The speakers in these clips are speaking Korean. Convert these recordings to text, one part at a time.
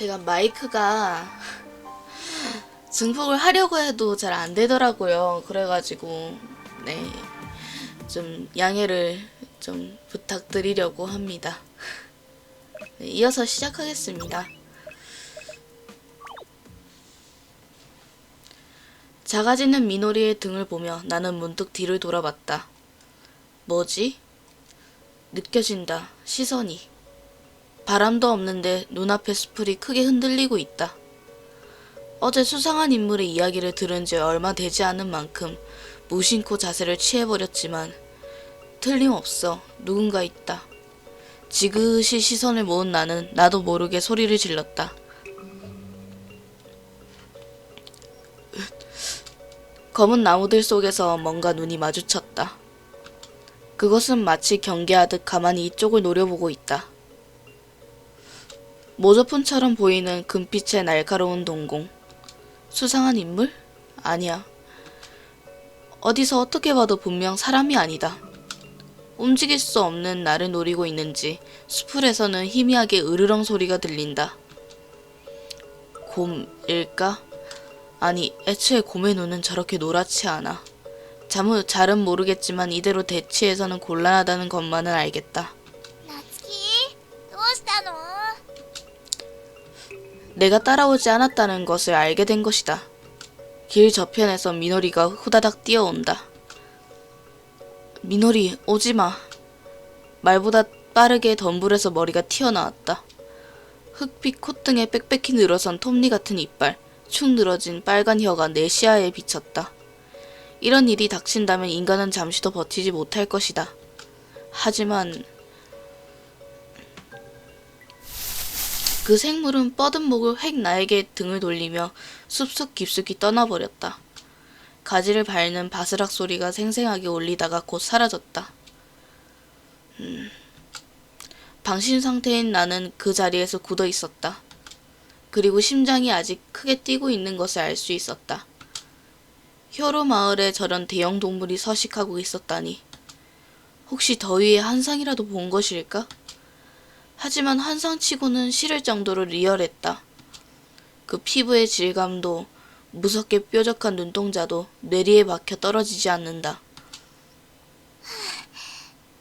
제가 마이크가 증폭을 하려고 해도 잘 안 되더라고요. 그래가지고 네. 좀 양해를 좀 부탁드리려고 합니다. 네, 이어서 시작하겠습니다. 작아지는 미노리의 등을 보며 나는 문득 뒤를 돌아봤다. 뭐지? 느껴진다. 시선이. 바람도 없는데 눈앞의 숲풀이 크게 흔들리고 있다. 어제 수상한 인물의 이야기를 들은 지 얼마 되지 않은 만큼 무심코 자세를 취해버렸지만 틀림없어 누군가 있다. 지그시 시선을 모은 나는 나도 모르게 소리를 질렀다. 검은 나무들 속에서 뭔가 눈이 마주쳤다. 그것은 마치 경계하듯 가만히 이쪽을 노려보고 있다. 모조품처럼 보이는 금빛의 날카로운 동공. 수상한 인물? 아니야. 어디서 어떻게 봐도 분명 사람이 아니다. 움직일 수 없는 나를 노리고 있는지 수풀에서는 희미하게 으르렁 소리가 들린다. 곰일까? 아니, 애초에 곰의 눈은 저렇게 노랗지 않아. 잘은 모르겠지만 이대로 대치해서는 곤란하다는 것만은 알겠다. 내가 따라오지 않았다는 것을 알게 된 것이다. 길 저편에서 미노리가 후다닥 뛰어온다. 미노리, 오지 마. 말보다 빠르게 덤불에서 머리가 튀어나왔다. 흑빛 콧등에 빽빽히 늘어선 톱니 같은 이빨, 축 늘어진 빨간 혀가 내 시야에 비쳤다. 이런 일이 닥친다면 인간은 잠시도 버티지 못할 것이다. 하지만 그 생물은 뻗은 목을 획 나에게 등을 돌리며 숲속 깊숙이 떠나버렸다. 가지를 밟는 바스락 소리가 생생하게 울리다가 곧 사라졌다. 음, 방심 상태인 나는 그 자리에서 굳어 있었다. 그리고 심장이 아직 크게 뛰고 있는 것을 알 수 있었다. 효로 마을에 저런 대형 동물이 서식하고 있었다니. 혹시 더위에 한상이라도 본 것일까? 하지만 한상치고는 싫을 정도로 리얼했다. 그 피부의 질감도 무섭게 뾰족한 눈동자도 뇌리에 박혀 떨어지지 않는다.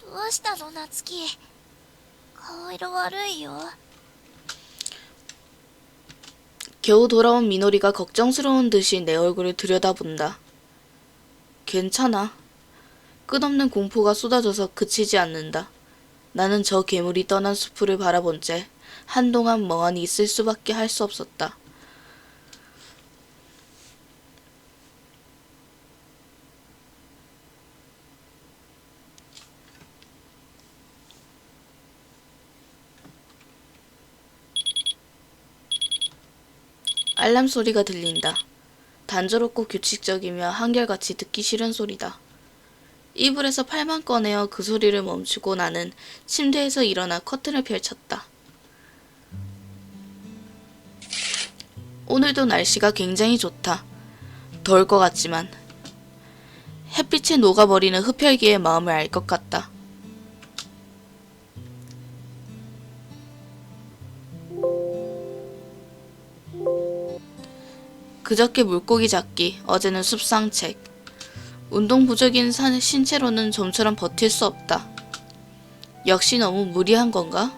どうしたの夏希顔色悪いよ 겨우 돌아온 미노리가 걱정스러운 듯이 내 얼굴을 들여다본다. 괜찮아. 끝없는 공포가 쏟아져서 그치지 않는다. 나는 저 괴물이 떠난 수풀을 바라본 채 한동안 멍하니 있을 수밖에 할 수 없었다. 알람 소리가 들린다. 단조롭고 규칙적이며 한결같이 듣기 싫은 소리다. 이불에서 팔만 꺼내어 그 소리를 멈추고 나는 침대에서 일어나 커튼을 펼쳤다. 오늘도 날씨가 굉장히 좋다. 더울 것 같지만 햇빛에 녹아버리는 흡혈귀의 마음을 알 것 같다. 그저께 물고기 잡기, 어제는 숲상책. 운동 부족인 산- 신체로는 좀처럼 버틸 수 없다. 역시 너무 무리한 건가?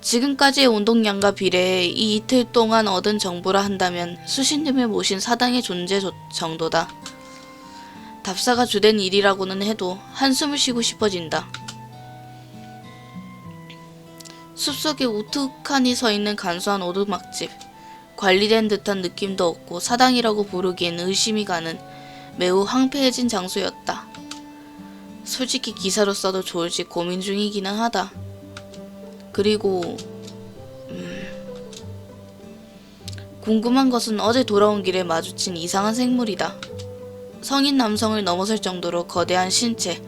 지금까지의 운동량과 비례해 이 이틀 동안 얻은 정보라 한다면 수신님을 모신 사당의 존재 조- 정도다. 답사가 주된 일이라고는 해도 한숨을 쉬고 싶어진다. 숲속에 우뚝하니 서 있는 간소한 오두막집. 관리된 듯한 느낌도 없고 사당이라고 부르기엔 의심이 가는 매우 황폐해진 장소였다. 솔직히 기사로 써도 좋을지 고민 중이기는 하다. 그리고 음, 궁금한 것은 어제 돌아온 길에 마주친 이상한 생물이다. 성인 남성을 넘어설 정도로 거대한 신체,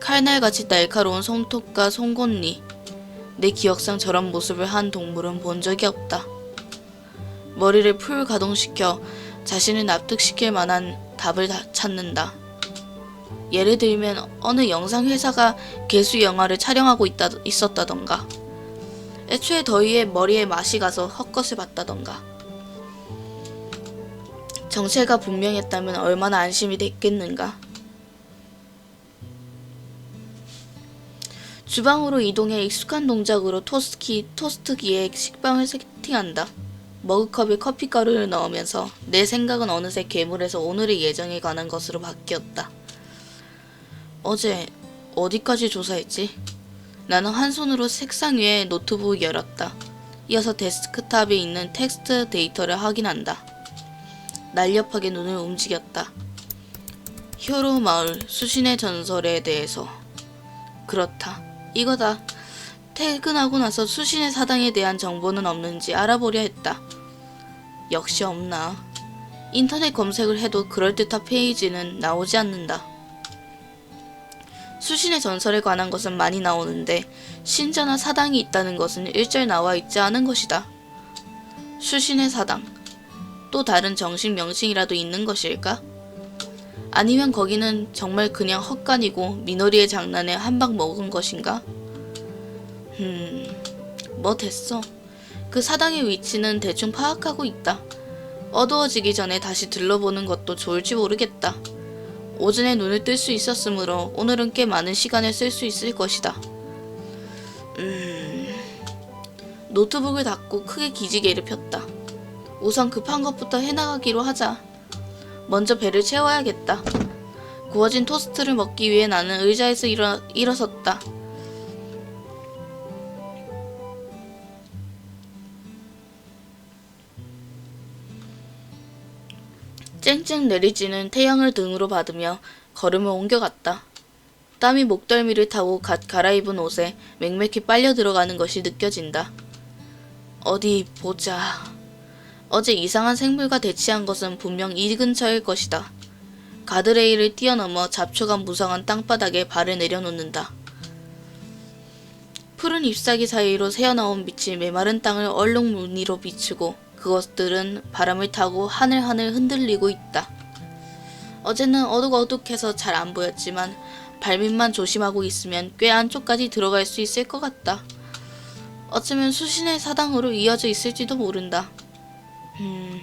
칼날같이 날카로운 손톱과 송곳니. 내 기억상 저런 모습을 한 동물은 본 적이 없다. 머리를 풀 가동시켜 자신을 납득시킬 만한 답을 다- 찾는다. 예를 들면 어느 영상 회사가 개수 영화를 촬영하고 있다, 있었다던가 애초에 더위에 머리에 맛이 가서 헛것을 봤다던가. 정체가 분명했다면 얼마나 안심이 됐겠는가. 주방으로 이동해 익숙한 동작으로 토스트기, 토스트기에 식빵을 세팅한다. 머그컵에 커피가루를 넣으면서 내 생각은 어느새 괴물에서 오늘의 예정에 관한 것으로 바뀌었다. 어제 어디까지 조사했지? 나는 한 손으로 책상 위에 노트북을 열었다. 이어서 데스크탑에 있는 텍스트 데이터를 확인한다. 날렵하게 눈을 움직였다. 효로 마을 수신의 전설에 대해서. 그렇다. 이거다. 퇴근하고 나서 수신의 사당에 대한 정보는 없는지 알아보려 했다. 역시 없나. 인터넷 검색을 해도 그럴듯한 페이지는 나오지 않는다. 수신의 전설에 관한 것은 많이 나오는데 신전화 사당이 있다는 것은 일절 나와 있지 않은 것이다. 수신의 사당. 또 다른 정식 명칭이라도 있는 것일까? 아니면 거기는 정말 그냥 헛간이고 미노리의 장난에 한방 먹은 것인가? 음, 뭐 됐어. 그 사당의 위치는 대충 파악하고 있다. 어두워지기 전에 다시 들러보는 것도 좋을지 모르겠다. 오전에 눈을 뜰 수 있었으므로 오늘은 꽤 많은 시간을 쓸 수 있을 것이다. 음, 노트북을 닫고 크게 기지개를 폈다. 우선 급한 것부터 해나가기로 하자. 먼저 배를 채워야겠다. 구워진 토스트를 먹기 위해 나는 의자에서 일어, 일어섰다. 쨍쨍 내리쬐는 태양을 등으로 받으며 걸음을 옮겨갔다. 땀이 목덜미를 타고 갓 갈아입은 옷에 맹맥히 빨려 들어가는 것이 느껴진다. 어디 보자. 어제 이상한 생물과 대치한 것은 분명 이 근처일 것이다. 가드레일을 뛰어넘어 잡초가 무성한 땅바닥에 발을 내려놓는다. 푸른 잎사귀 사이로 새어나온 빛이 메마른 땅을 얼룩 무늬로 비추고 그것들은 바람을 타고 하늘하늘 흔들리고 있다. 어제는 어둑어둑해서 잘 안 보였지만 발밑만 조심하고 있으면 꽤 안쪽까지 들어갈 수 있을 것 같다. 어쩌면 수신의 사당으로 이어져 있을지도 모른다. 음,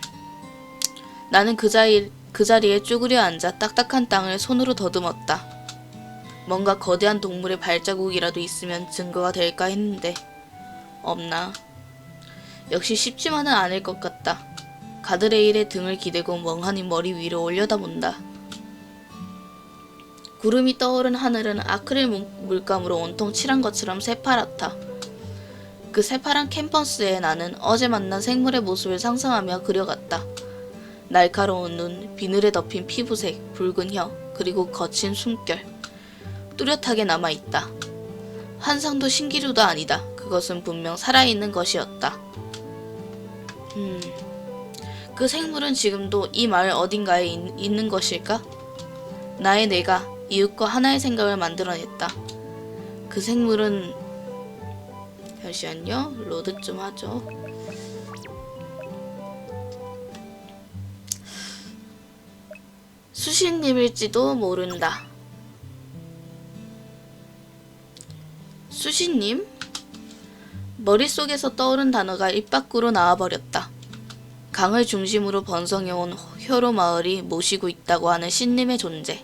나는 그, 자리, 그 자리에 쭈그려 앉아 딱딱한 땅을 손으로 더듬었다. 뭔가 거대한 동물의 발자국이라도 있으면 증거가 될까 했는데 없나. 역시 쉽지만은 않을 것 같다. 가드레일에 등을 기대고 멍하니 머리 위로 올려다본다. 구름이 떠오른 하늘은 아크릴 물- 물감으로 온통 칠한 것처럼 새파랗다. 그 새파란 캠퍼스에 나는 어제 만난 생물의 모습을 상상하며 그려갔다. 날카로운 눈, 비늘에 덮인 피부색, 붉은 혀, 그리고 거친 숨결. 뚜렷하게 남아있다. 한상도 신기루도 아니다. 그것은 분명 살아있는 것이었다. 음, 그 생물은 지금도 이 마을 어딘가에 있, 있는 것일까? 나의 뇌가 이웃과 하나의 생각을 만들어냈다. 그 생물은 잠시만요. 로드 좀 하죠. 수신님일지도 모른다. 수신님? 머릿속에서 떠오른 단어가 입 밖으로 나와버렸다. 강을 중심으로 번성해온 효로 마을이 모시고 있다고 하는 신님의 존재.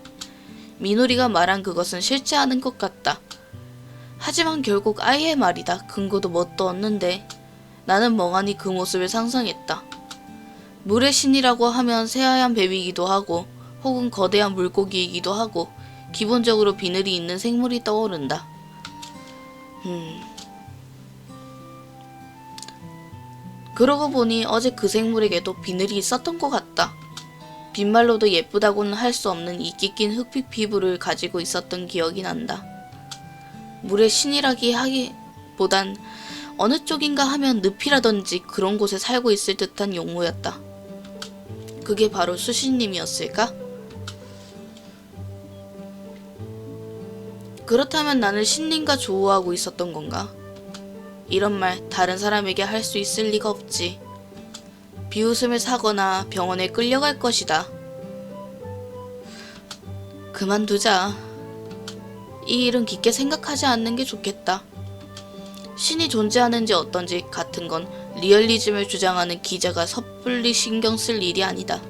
미노리가 말한 그것은 실체하는 것 같다. 하지만 결국 아이의 말이다. 근거도 뭣도 없는데 나는 멍하니 그 모습을 상상했다. 물의 신이라고 하면 새하얀 뱀이기도 하고 혹은 거대한 물고기이기도 하고 기본적으로 비늘이 있는 생물이 떠오른다. 음. 그러고 보니 어제 그 생물에게도 비늘이 있었던 것 같다. 빈말로도 예쁘다고는 할 수 없는 이끼 낀 흑빛 피부를 가지고 있었던 기억이 난다. 물의 신이라기 하기보단 어느 쪽인가 하면 늪이라든지 그런 곳에 살고 있을 듯한 용모였다. 그게 바로 수신님이었을까? 그렇다면 나는 신님과 조우하고 있었던 건가? 이런 말 다른 사람에게 할 수 있을 리가 없지. 비웃음을 사거나 병원에 끌려갈 것이다. 그만두자. 이 일은 깊게 생각하지 않는 게 좋겠다. 신이 존재하는지 어떤지 같은 건 리얼리즘을 주장하는 기자가 섣불리 신경 쓸 일이 아니다.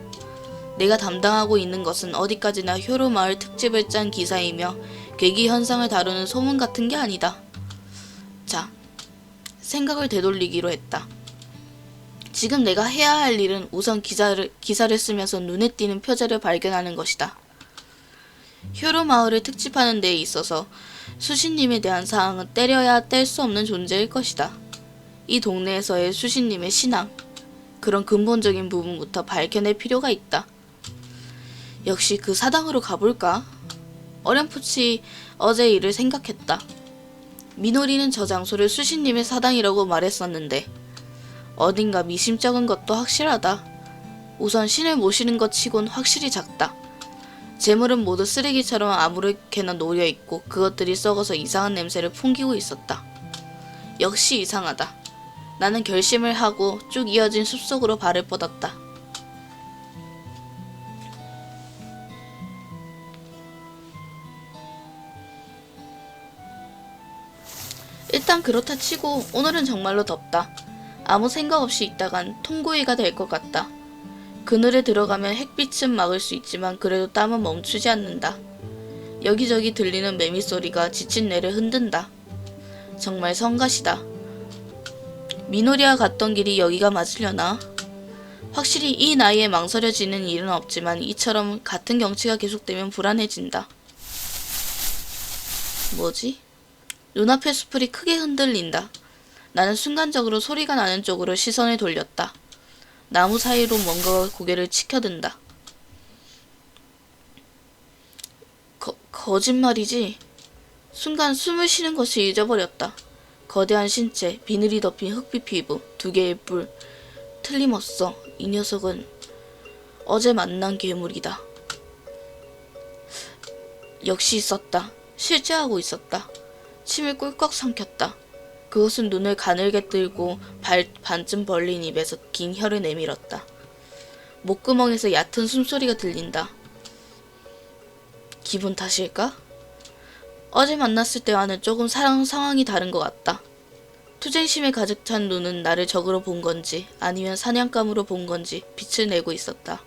내가 담당하고 있는 것은 어디까지나 효로 마을 특집을 짠 기사이며 괴기 현상을 다루는 소문 같은 게 아니다. 자, 생각을 되돌리기로 했다. 지금 내가 해야 할 일은 우선 기사를, 기사를 쓰면서 눈에 띄는 표제를 발견하는 것이다. 효로 마을을 특집하는 데에 있어서 수신님에 대한 사항은 때려야 뗄 수 없는 존재일 것이다. 이 동네에서의 수신님의 신앙, 그런 근본적인 부분부터 밝혀낼 필요가 있다. 역시 그 사당으로 가볼까? 어렴풋이 어제 일을 생각했다. 미노리는 저 장소를 수신님의 사당이라고 말했었는데 어딘가 미심쩍은 것도 확실하다. 우선 신을 모시는 것 치곤 확실히 작다. 재물은 모두 쓰레기처럼 아무렇게나 놓여 있고 그것들이 썩어서 이상한 냄새를 풍기고 있었다. 역시 이상하다. 나는 결심을 하고 쭉 이어진 숲속으로 발을 뻗었다. 일단 그렇다 치고 오늘은 정말로 덥다. 아무 생각 없이 있다간 통구이가 될 것 같다. 그늘에 들어가면 햇빛은 막을 수 있지만 그래도 땀은 멈추지 않는다. 여기저기 들리는 매미 소리가 지친 뇌를 흔든다. 정말 성가시다. 미노리와 갔던 길이 여기가 맞으려나? 확실히 이 나이에 망설여지는 일은 없지만 이처럼 같은 경치가 계속되면 불안해진다. 뭐지? 눈앞의 수풀이 크게 흔들린다. 나는 순간적으로 소리가 나는 쪽으로 시선을 돌렸다. 나무 사이로 뭔가가 고개를 치켜든다. 거, 거짓말이지. 순간 숨을 쉬는 것을 잊어버렸다. 거대한 신체, 비늘이 덮인 흑빛 피부, 두 개의 뿔. 틀림없어. 이 녀석은 어제 만난 괴물이다. 역시 있었다. 실제하고 있었다. 침을 꿀꺽 삼켰다. 그것은 눈을 가늘게 뜨고 발 반쯤 벌린 입에서 긴 혀를 내밀었다. 목구멍에서 얕은 숨소리가 들린다. 기분 탓일까? 어제 만났을 때와는 조금 사랑 상황이 다른 것 같다. 투쟁심에 가득 찬 눈은 나를 적으로 본 건지 아니면 사냥감으로 본 건지 빛을 내고 있었다.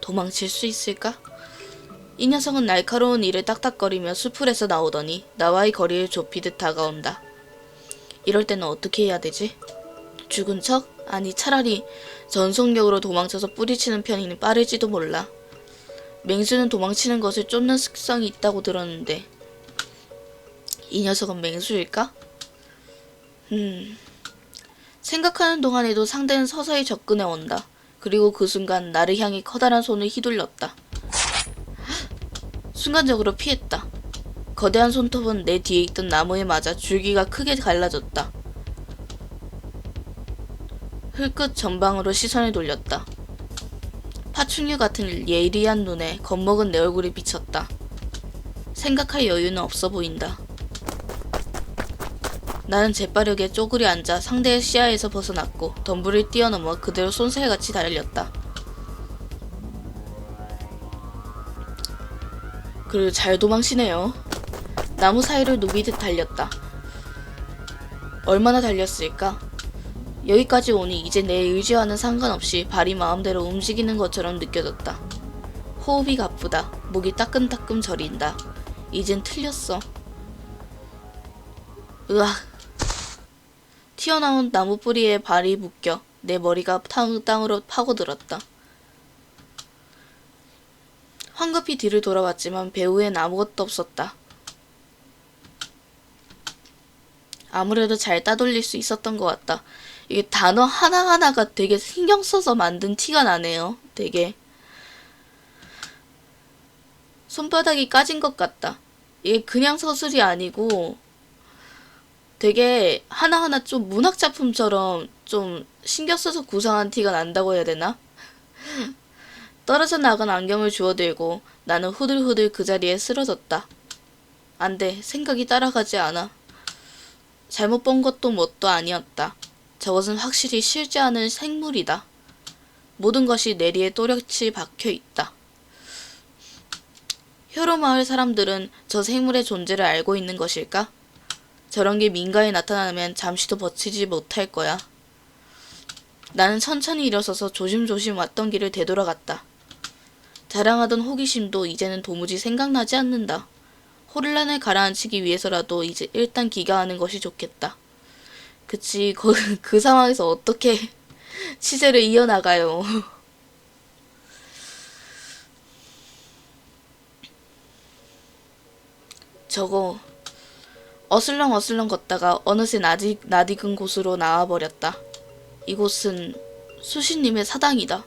도망칠 수 있을까? 이 녀석은 날카로운 이를 딱딱거리며 수풀에서 나오더니 나와의 거리를 좁히듯 다가온다. 이럴 때는 어떻게 해야 되지? 죽은 척? 아니 차라리 전속력으로 도망쳐서 뿌리치는 편이 빠를지도 몰라. 맹수는 도망치는 것을 쫓는 습성이 있다고 들었는데 이 녀석은 맹수일까? 음... 생각하는 동안에도 상대는 서서히 접근해 온다. 그리고 그 순간 나를 향해 커다란 손을 휘둘렀다. 순간적으로 피했다. 거대한 손톱은 내 뒤에 있던 나무에 맞아 줄기가 크게 갈라졌다. 흘끗 전방으로 시선을 돌렸다. 파충류 같은 예리한 눈에 겁먹은 내 얼굴이 비쳤다. 생각할 여유는 없어 보인다. 나는 재빠르게 쪼그리 앉아 상대의 시야에서 벗어났고 덤불을 뛰어넘어 그대로 쏜살같이 달렸다. 그리고 잘 도망치네요. 나무 사이를 누비듯 달렸다. 얼마나 달렸을까? 여기까지 오니 이제 내 의지와는 상관없이 발이 마음대로 움직이는 것처럼 느껴졌다. 호흡이 가쁘다. 목이 따끔따끔 저린다. 이젠 틀렸어. 으악. 튀어나온 나무 뿌리에 발이 묶여 내 머리가 땅, 땅으로 파고들었다. 황급히 뒤를 돌아봤지만 배후엔 아무것도 없었다. 아무래도 잘 따돌릴 수 있었던 것 같다. 이게 단어 하나하나가 되게 신경 써서 만든 티가 나네요. 되게. 손바닥이 까진 것 같다. 이게 그냥 서술이 아니고 되게 하나하나 좀 문학 작품처럼 좀 신경 써서 구성한 티가 난다고 해야 되나? 떨어져 나간 안경을 주워들고 나는 후들후들 그 자리에 쓰러졌다. 안 돼, 생각이 따라가지 않아. 잘못 본 것도 뭣도 아니었다. 저것은 확실히 실제하는 생물이다. 모든 것이 내리에 또렷이 박혀 있다. 효로 마을 사람들은 저 생물의 존재를 알고 있는 것일까? 저런 게 민가에 나타나면 잠시도 버티지 못할 거야. 나는 천천히 일어서서 조심조심 왔던 길을 되돌아갔다. 자랑하던 호기심도 이제는 도무지 생각나지 않는다. 혼란을 가라앉히기 위해서라도 이제 일단 기가하는 것이 좋겠다. 그치, 그, 그 상황에서 어떻게 취재를 이어나가요. 저거, 어슬렁 어슬렁 걷다가 어느새 나디, 나디근 곳으로 나와버렸다. 이곳은 수신님의 사당이다.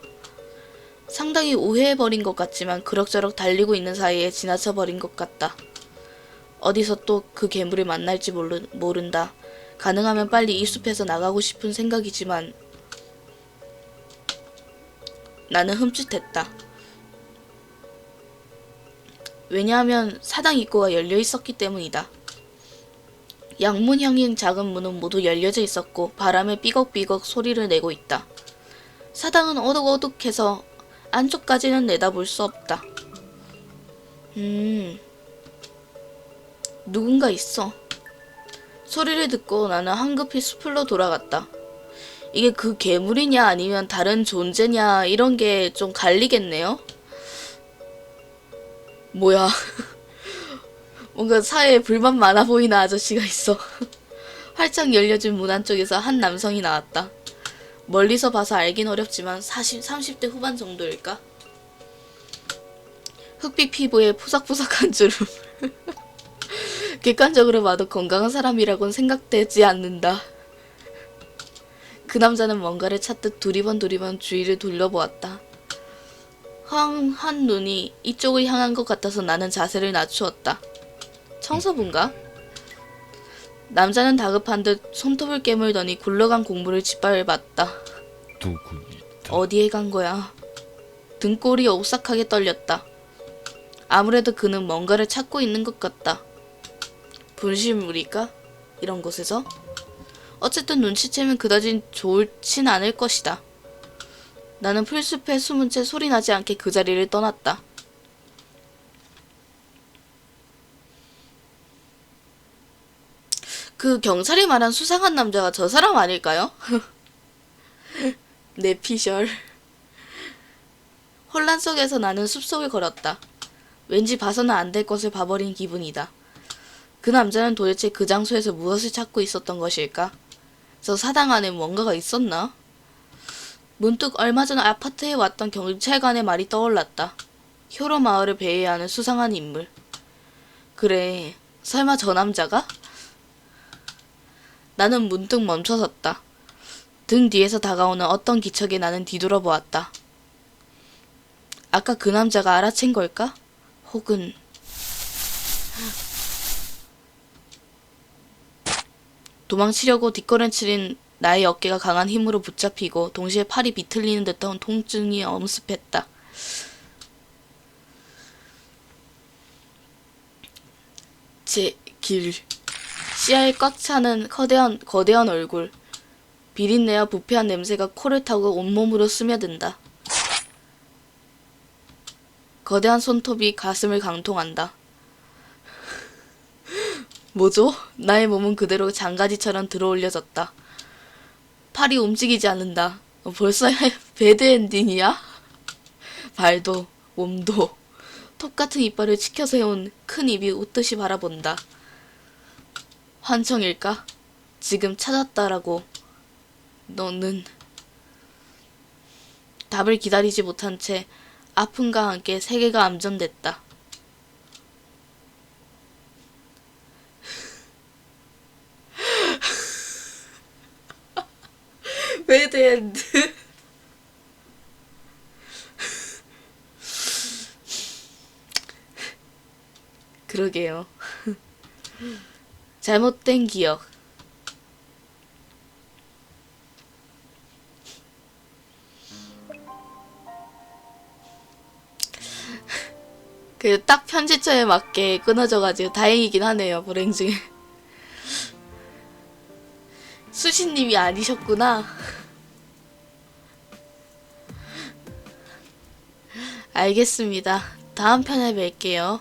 상당히 오해해버린 것 같지만 그럭저럭 달리고 있는 사이에 지나쳐버린 것 같다. 어디서 또 그 괴물을 만날지 모르, 모른다. 가능하면 빨리 이 숲에서 나가고 싶은 생각이지만 나는 흠칫했다. 왜냐하면 사당 입구가 열려 있었기 때문이다. 양문형인 작은 문은 모두 열려져 있었고 바람에 삐걱삐걱 소리를 내고 있다. 사당은 어둑어둑해서 안쪽까지는 내다볼 수 없다. 음, 누군가 있어. 소리를 듣고 나는 황급히 숲으로 돌아갔다. 이게 그 괴물이냐 아니면 다른 존재냐 이런 게 좀 갈리겠네요. 뭐야. 뭔가 사회에 불만 많아 보이는 아저씨가 있어. 활짝 열려진 문 안쪽에서 한 남성이 나왔다. 멀리서 봐서 알긴 어렵지만 40, 30대 후반 정도일까? 흑빛 피부에 푸석푸석한 주름. 객관적으로 봐도 건강한 사람이라고는 생각되지 않는다. 그 남자는 뭔가를 찾듯 두리번 두리번 주위를 둘러보았다. 황한 눈이 이쪽을 향한 것 같아서 나는 자세를 낮추었다. 청소부인가? 남자는 다급한 듯 손톱을 깨물더니 굴러간 공물을 짓밟았다. 어디에 간 거야? 등골이 오싹하게 떨렸다. 아무래도 그는 뭔가를 찾고 있는 것 같다. 분실물일까? 이런 곳에서? 어쨌든 눈치채면 그다지 좋진 않을 것이다. 나는 풀숲에 숨은 채 소리 나지 않게 그 자리를 떠났다. 그 경찰이 말한 수상한 남자가 저 사람 아닐까요? 내 피셜. 혼란 속에서 나는 숲속을 걸었다. 왠지 봐서는 안 될 것을 봐버린 기분이다. 그 남자는 도대체 그 장소에서 무엇을 찾고 있었던 것일까? 저 사당 안에 뭔가가 있었나? 문득 얼마 전 아파트에 왔던 경찰관의 말이 떠올랐다. 효로 마을을 배회하는 수상한 인물. 그래, 설마 저 남자가? 나는 문득 멈춰섰다. 등 뒤에서 다가오는 어떤 기척에 나는 뒤돌아보았다. 아까 그 남자가 알아챈 걸까? 혹은 도망치려고 뒷걸음치린 나의 어깨가 강한 힘으로 붙잡히고 동시에 팔이 비틀리는 듯한 통증이 엄습했다. 제 길. 씨알 꽉 차는 거대한, 거대한 얼굴. 비린내와 부패한 냄새가 코를 타고 온몸으로 스며든다. 거대한 손톱이 가슴을 강통한다. 뭐죠? 나의 몸은 그대로 장가지처럼 들어올려졌다. 팔이 움직이지 않는다. 어, 벌써 배드 엔딩이야? 발도, 몸도, 톱같은 이빨을 치켜 세운 큰 입이 웃듯이 바라본다. 환청일까? 지금 찾았다라고. 너는 답을 기다리지 못한 채 아픔과 함께 세계가 암전됐다. 배드엔드. 그러게요. 잘못된 기억. 그 딱 편집처에 맞게 끊어져가지고 다행이긴 하네요 불행 중에. 수신님이 아니셨구나. 알겠습니다. 다음 편에 뵐게요